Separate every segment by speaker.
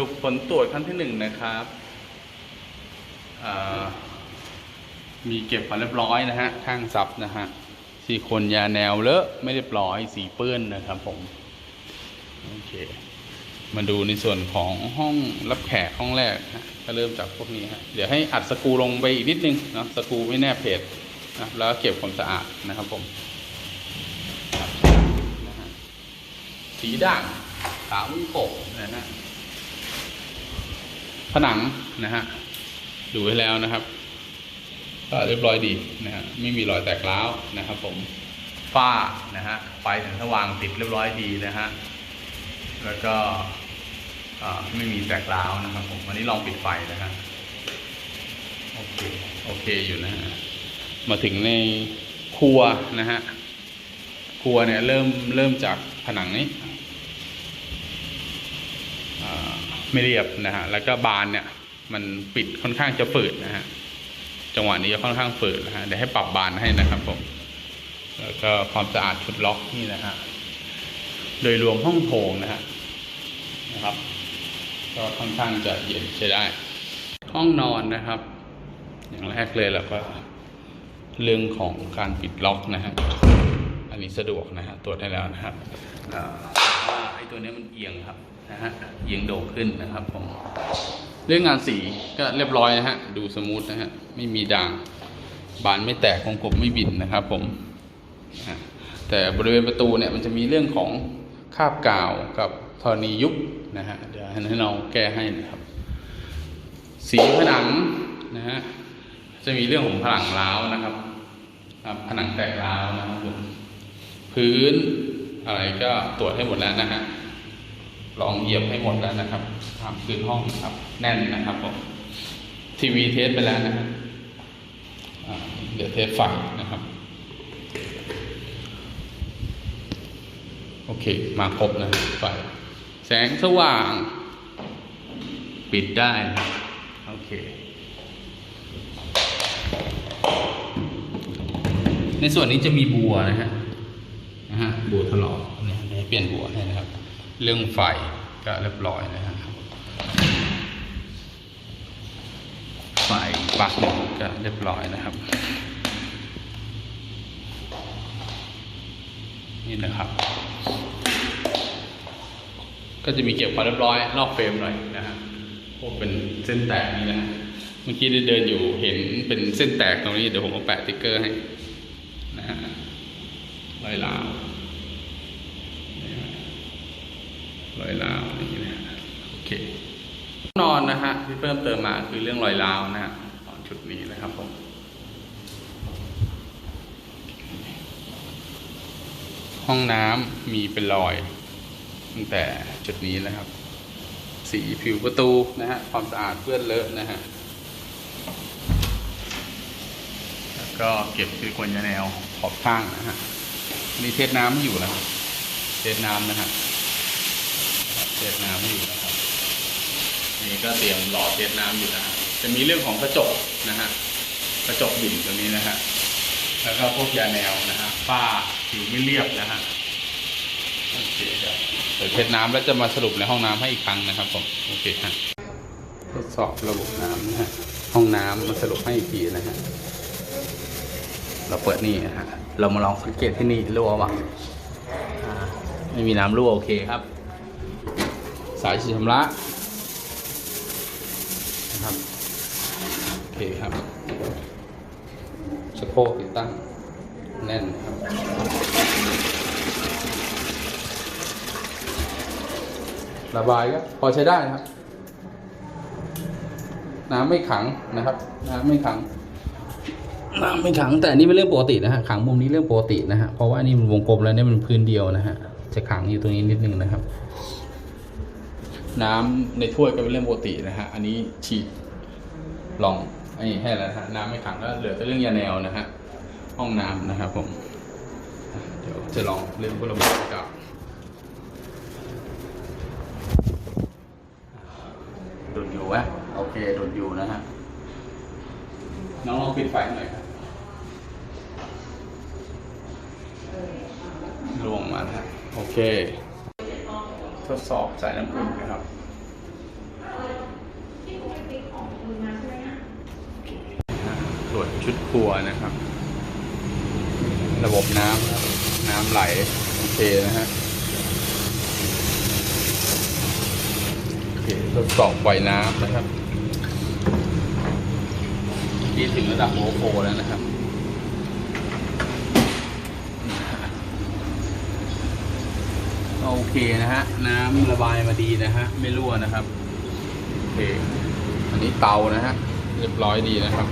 Speaker 1: รุปผลตรวจขั้นที่หนึ่งนะครับมีเก็บมาเรียบร้อยนะฮะข้างซับนะฮะสีโคนยาแนวเลอะไม่เรียบร้อยสีเปื้อนนะครับผมโอเค มาดูในส่วนของห้องรับแขกห้องแรกฮะก็เริ่มจากพวกนี้ฮะเดี๋ยวให้อัดสกูลงไปอีกนิดนึงนะสกูไม่แนบเพจนะแล้วกเก็บความสะอาดนะครับผมนะฮะสีด่างขาวโกบนะฮะ ผนังนะฮะดูให้แล้วนะครับก็เรียบร้อยดีนะฮะไม่มีรอยแตกร้าวนะครับ ผมฝ้านะฮะไฟแสงสว่างติดเรียบร้อยดีนะฮะแล้วก็ไม่มีแตกร้าวนะครับ ผมวันนี้ลองปิดไฟนะฮะโอเคโอเคอยู่นะฮะมาถึงในครัวนะฮะครัวเนี่ยเริ่มเริ่มจากผนังนี้ อ่า ไม่เรียบนะฮะแล้วก็บานเนี่ย มันปิดค่อนข้างจะฝืดนะฮะจังหวะนี้จะค่อนข้างฝืดนะฮะเดี๋ยวให้ปรับบานให้นะครับผมแล้วก็ความสะอาดชุดล็อกนี่นะฮะโดยรวมห้องโถงนะฮะนะครับ ก็ค่อนข้างจะเย็นใช้ได้ ห้องนอนนะครับ อย่างแรกเลยเราก็เรื่องของการปิดล็อกนะฮะอันนี้สะดวกนะฮะตรวจได้แล้วนะครับ ไอ้ตัวนี้มันเอียงครับนะฮะเอียงโด่งขึ้นนะครับผมเรื่องงานสีก็เรียบร้อยนะฮะดูสมูทนะฮะไม่มีด่างบานไม่แตกของผมไม่บินนะครับ ผมแต่บริเวณประตูเนี่ยมันจะมีเรื่องของคาบกาวกับธรณียุบนะฮะเดี๋ยวให้น้องแก้ให้นะครับ สีผนังนะฮะจะมีเรื่องของผนังร้าวนะครับครับผนังแตกร้าวนะครับผมพื้น อะไรก็ตรวจให้หมดแล้วนะฮะลองเหยียบให้หมดแล้วนะครับทำพื้นห้องนะครับ แน่นนะครับผมทีวีเทสไปแล้วนะครับเดี๋ยวเทสไฟนะครับ โอเค มาครบนะไฟแสงสว่าง ปิดได้โอเค ในส่วนนี้จะมีบัวนะฮะนะฮะ บัวถลอกเนี่ยเปลี่ยนบัวให้นะครับ เรื่องไฟก็เรียบร้อยนะฮะไฟปักก็เรียบร้อยนะครับ นี่นะครับ ก็จะมีเก็บความเรียบร้อยรอบเฟรมหน่อยนะฮะพวกเป็นเส้นแตกนี่นะเมื่อกี้ได้เดินอยู่เห็นเป็นเส้นแตกตรงนี้เดี๋ยวผมเอาแปะติ๊กเกอร์ให้นะฮะรอยลาวนะฮะรอยลาวอย่างนี้นะฮะโอเค นอนนะฮะที่เพิ่มเติมมาคือเรื่องรอยร้าวนะฮะตอนชุดนี้นะครับผมห้องน้ำมีเป็นรอยตั้งแต่จุดนี้นะครับ สีผิวประตูนะฮะความสะอาดเปื้อนเลอะนะฮะแล้วก็เก็บซิลิโคนยาแนวขอบข้างนะฮะมีเทสน้ำอยู่นะครับเทสน้ำนะฮะเทสน้ำให้อยู่ นี่ก็เตรียมหล่อเทสน้ำอยู่นะฮะจะมีเรื่องของกระจกนะฮะกระจกบิ่นตรงนี้นะฮะแล้วก็พวกยาแนวนะฮะฝ้าผิวไม่เรียบนะฮะโอเคครับเดี๋ยวเทสน้ำแล้วจะมาสรุปในห้องน้ำให้อีกครั้งนะครับผมโอเคฮะทดสอบระบบน้ำนะฮะห้องน้ำมาสรุปให้อีกทีนะฮะเราเปิดนี่นะฮะเรามาลองสังเกตที่นี่รั่วปะไม่มีน้ำรั่วโอเคครับ สายฉีดชำระ นะครับโอ เคครับสะโพกติดตั้งแน่นครับ ระบายก็พอใช้ได้นะครับ น้ำไม่ขังนะครับ น้ำไม่ขัง น้ำไม่ขังแต่อันนี่เป็นเรื่องปกตินะฮะขังมุมนี้เรื่องปกตินะฮะเพราะว่านี่มันวงกลมแล้วเนี่ยมันพื้นเดียวนะฮะจะขังอยู่ตรงนี้นิดนึงนะครับ น้ำในถ้วยก็เป็นเรื่องปกตินะฮะอันนี้ฉีดลอง ไอ้ให้แล้วนะฮะน้ำไม่ขังก็เหลือแต่เรื่องยาแนวนะฮะห้องน้ำนะครับ ผม เดี๋ยวจะลองเรื่องพวกระบบกับดูดอยู่วะโอเคดูดอยู่นะฮะน้องลองปิดไฟหน่อยครับลวงมาฮะโอเค ทดสอบสายน้ำอุ่นนะครับ ตรวจชุดครัวนะครับ ระบบน้ำน้ำไหลโอเคนะฮะโอเคทดสอบปล่อยน้ำนะครับที่ถึงระดับโอโฟแล้วนะครับโอเคนะฮะ น้ำระบายมาดีนะฮะ ไม่รั่วนะครับ โอเค อันนี้เตานะฮะ เรียบร้อยดีนะครับ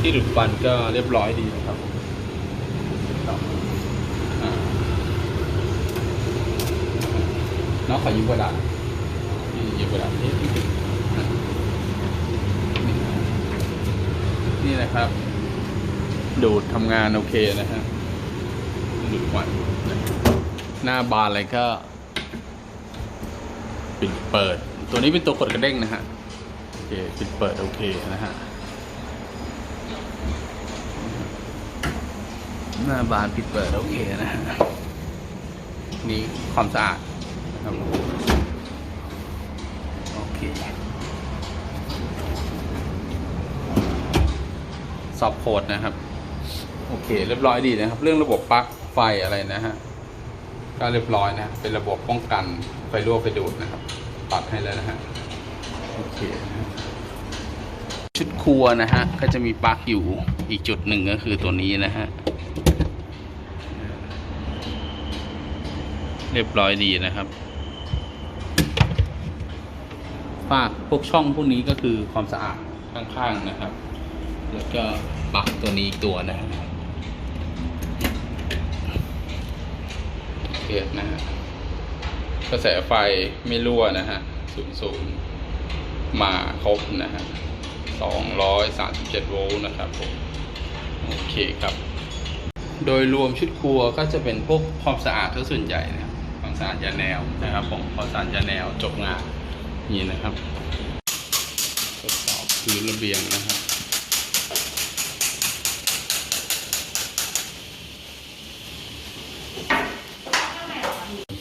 Speaker 1: ที่ดูดฟันก็เรียบร้อยดีนะครับน้องขอยืมกระดาษยืมกระดาษนี่นี่นี่นะครับ ดูดทำงานโอเคนะฮะดูดควันหน้าบานอะไรก็ ปิดเปิด ตัวนี้เป็นตัวกดกระเด้งนะฮะโอเคปิดเปิดโอเคนะฮะ หน้าบานปิดเปิดโอเคนะฮะนี่ความสะอาดนะครับโอเค สอบโคดนะครับ โอเค เรียบร้อยดีนะครับ เรื่องระบบปลั๊กไฟอะไรนะฮะก็เรียบร้อยนะ เป็นระบบป้องกันไฟรั่วไฟดูดนะครับ ตัดให้แล้วนะฮะ โอเค ชุดครัวนะฮะ ก็จะมีปลั๊กอยู่อีกจุดหนึ่งก็คือตัวนี้นะฮะ เรียบร้อยดีนะครับฝากพวกช่องพวกนี้ก็คือความสะอาดข้างๆนะครับ แล้วก็ปลักตัวนี้อีกตัวนะฮะเกียนะฮะกระแสไฟไม่รั่วนะฮะศูนย์ศูนย์มาครบนะฮะสองร้อยสามสิบเจ็ดโวลต์นะครับผมโอเคครับ โดยรวมชุดครัวก็จะเป็นพวกความสะอาดทั้งส่วนใหญ่นะ สาดยาแนวนะครับผมความสาดยาแนวจบงานนี่นะครับทดสอบพื้นระเบียงนะครับ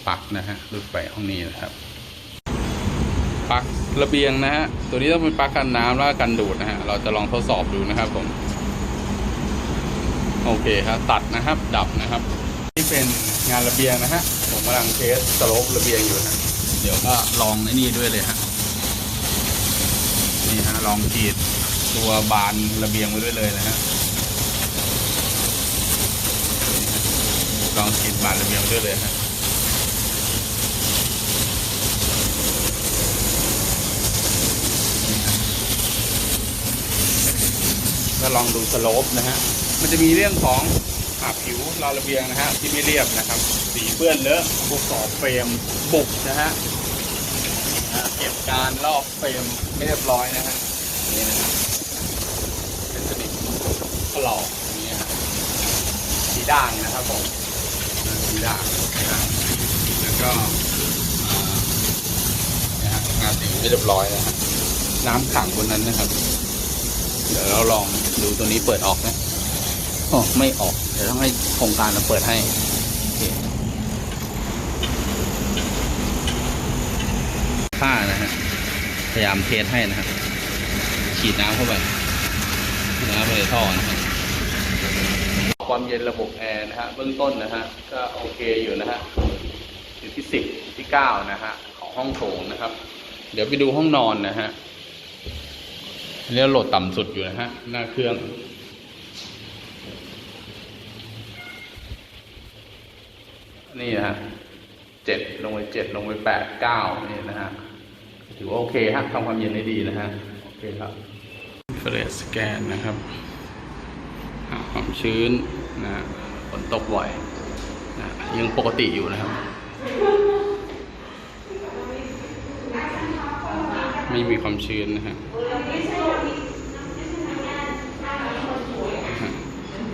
Speaker 1: ปักนะฮะรุดไปห้องนี้นะครับปักระเบียงนะฮะตัวนี้ต้องเป็นปักกันน้ำแล้วกันดูดนะฮะเราจะลองทดสอบดูนะครับผมโอเคครับตัดนะครับดับนะครับ เป็นงานระเบียงนะฮะ ผมกำลังเทสสโลประเบียงอยู่นะ เดี๋ยวก็ลองในนี่ด้วยเลยฮะ นี่ฮะลองขีดตัวบานระเบียงไว้ด้วยเลยนะฮะลองขีดบานระเบียงไว้ด้วยเลยฮะก็ลองดูสโลปนะฮะ มันจะมีเรื่องของ อาผิวราระเบียงนะฮะที่ไม่เรียบนะครับ สีเปื้อนเลอะพวกขอบเฟรมบุกนะฮะเก็บการลอกเฟรมไม่เรียบร้อยนะฮะนี่นะครับเป็นสนิมถลอกอย่างนี้ฮะสีด่างนะครับผมสีด่างนะแล้วก็นะฮะงานสีไม่เรียบร้อยนะฮะน้ำขังบนนั้นนะครับ เดี๋ยวเราลองดูตัวนี้เปิดออกนะ อ๋อไม่ออก เดี๋ยวต้องให้โครงการเราเปิดให้โอเคค่านะฮะ พยายามเทสให้นะฮะ ฉีดน้ำเข้าไปน้ำไปในท่อนะฮะความเย็นระบบแอร์นะฮะ เบื้องต้นนะฮะ ก็โอเคอยู่นะฮะ อยู่ที่สิบที่เก้านะฮะ ของห้องโถงนะครับ เดี๋ยวไปดูห้องนอนนะฮะอันนี้โหลดต่ำสุดอยู่นะฮะ หน้าเครื่อง นี่ฮะเจ็ดลงไปเจ็ดลงไปแปดเก้านี่นะฮะถือว่าโอเคฮะทำความเย็นได้ดีนะฮะโอเคครับเฟรสแกนนะครับความชื้นนะฮะฝนตกบ่อยนะยังปกติอยู่นะครับ ไม่มีความชื้นนะฮะ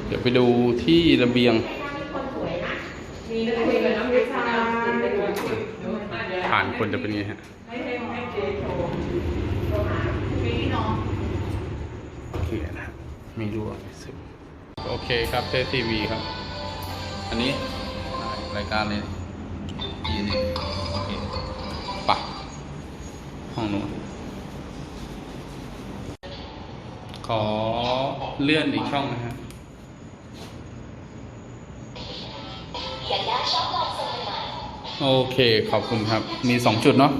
Speaker 1: เดี๋ยวไปดูที่ระเบียง ผ่านคนจะเป็นไงฮะโอเคนะฮะไม่รู้อะไรสึกโอเคครับเทสทีวีครับ อันนี้รายการเลยทีนี้โอเคปะห้องนู้นขอเลื่อนอีกช่องนะฮะ โอเคขอบคุณครับ มีสองจุดเนาะ